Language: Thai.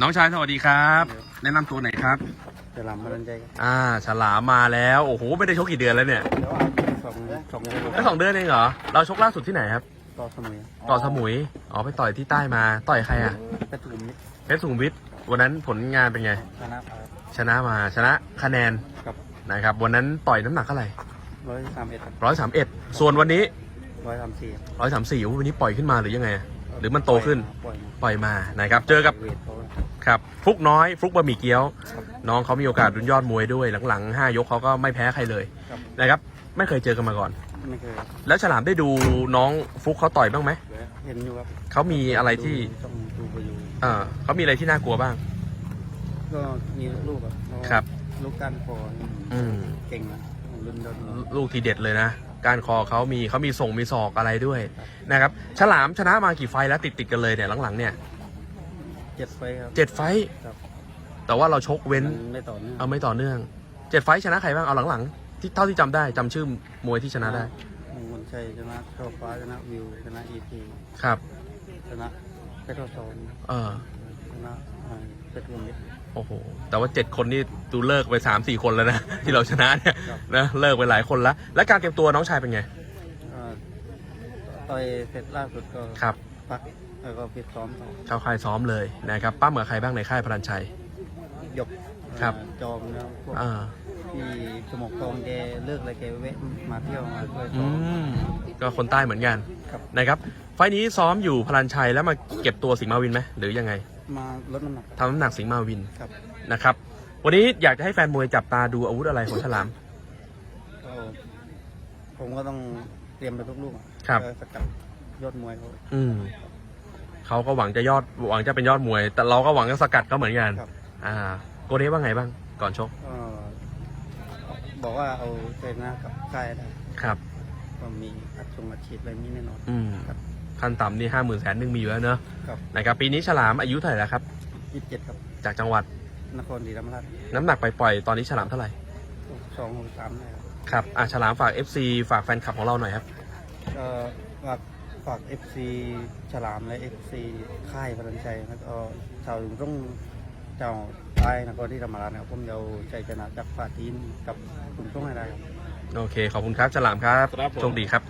น้องชายสวัสดีครับ แนะนำตัวหน่อยครับจะลำมันใจครับอ่าฉลามมาแล้วโอ้โหไม่ได้ชกกี่เดือนแล้วเนี่ยแล้วเอาสองสองเดือนแค่สองเดือนเองเหรอเราชกล่าสุดที่ไหนครับต่อสมัยต่อสมุยอ๋อไปต่อยที่ใต้มาต่อยใครอะกระถุมนิดเพชรสุขุมวิทวันนั้นผลงานเป็นไง ชนะครับชนะมาชนะคะแนนกับนะครับวันนั้นต่อยน้ำหนักเท่าไหร่ร้อยสามเอ็ดร้อยสามเอ็ดส่วนวันนี้ร้อยสามสี่ร้อยสามสี่วันนี้ปล่อยขึ้นมาหรือยังไง หรือมันโตขึ้นปล่อยมาปล่อยมานะครับเจอกับเวทเขา ครับฟลุกน้อยฟลุกบะหมี่เกี๊ยวครับน้องเขามีโอกาสรุนยอดมวยด้วยหลังๆห้ายกเขาก็ไม่แพ้ใครเลยครับ นะครับ ไม่เคยเจอกันมาก่อน ไม่เคยครับแล้วฉลามได้ดูน้องฟลุกเขาต่อยบ้างไหมเห็นอยู่ครับเขามีอะไรที่ต้องดูไปอยู่เออเขามีอะไรที่น่ากลัวบ้าง ก็มีลูกครับเพาะว่าครับ ลูกก้านคออืมเก่งนะรุ่นเดินลูกทีเด็ดเลยนะการคอเขามีเขามีส่งมีศอกอะไรด้วยนะครับ ฉลามชนะมากี่ไฟล์แล้วติดติดๆกันเลยเนี่ยหลังๆเนี่ย เจ็ดไฟครับ เจ็ดไฟล์ครับแต่ว่าเราชกเว้น มันไม่ต่อเนื่องเอาไม่ต่อเนื่องเจ็ดไฟล์ชนะใครบ้างเอาหลังๆที่เท่าที่จำได้จำชื่อมวยที่ชนะได้มงคลชัยชนะเข้าฟ้าชนะวิวชนะอีพีครับชนะเพชรโซนเออชนะอ่าเพชรวงนิด โอ้โหแต่ว่าเจ็ดคนนี่ดูเลิกไปสามสี่คนแล้วนะ ที่เราชนะเนี่ยครับ นะเลิกไปหลายคนแล้วและการเก็บตัวน้องชายเป็นไงอ่าต่อยเสร็จล่าสุดก็ครับ พัก แล้วก็ฟิตซ้อมต่อเข้าค่ายซ้อมเลยนะครับปั้มกับใครบ้างในค่ายพลันชัยยกครับอ่าจอมแล้วพวกอ่าที่สมกทองแกเลิกอะไรแกแวะมาเที่ยวมาช่วยอืซ้อมมก็คนใต้เหมือนกันครับนะครับไฟล์นี้ซ้อมอยู่พลันชัยแล้วมาเก็บตัวสิงห์มาวินไหมหรือยังไงมาลดน้ำหนักทำน้ำหนักสิงห์มาวินครับนะครับวันนี้อยากจะให้แฟนมวยจับตาดูอาวุธอะไรของฉลาม ก็ผมก็ต้องเตรียมไปทุกลูกอะครับ เพื่อสกัดยอดมวยเขาอืม เขาก็หวังจะยอดหวังจะเป็นยอดมวย แต่เราก็หวังจะสกัดเขาเหมือนกันครับ อ่า โกเด้ว่าไงบ้าง ก่อนชกก็บอกว่าเอาเซนะกับค่ายได้ครับ ก็มีอัดชงอัดฉีดอะไรนี้แน่นอน อืมครับ ขั้นต่ำนี่ห้าหมื่นแสนหนึ่งมีอยู่แล้วเนอะครับนะครับปีนี้ฉลามอายุเท่าไหร่แล้วครับ ยี่สิบเจ็ดครับ จากจังหวัดนครศรีธรรมราชน้ำหนักไปปล่อยๆตอนนี้ฉลามเท่าไหร่สองหกสามได้ครับครับอะฉลามฝาก FC ฝากแฟนคลับของเราหน่อยครับ ก็ฝาก ฝาก FC ฉลามและ FC ค่ายพลันชัยแล้วก็ชาวรุ่งเจ้าใต้นครที่ธรรมราชนะครับผมจะเอาใจชนะจากฝ่าทีมกับกลุ่มช่วงให้ได้ครับ โอเค ขอบคุณครับฉลามครับ ครับผม โชคดีครับ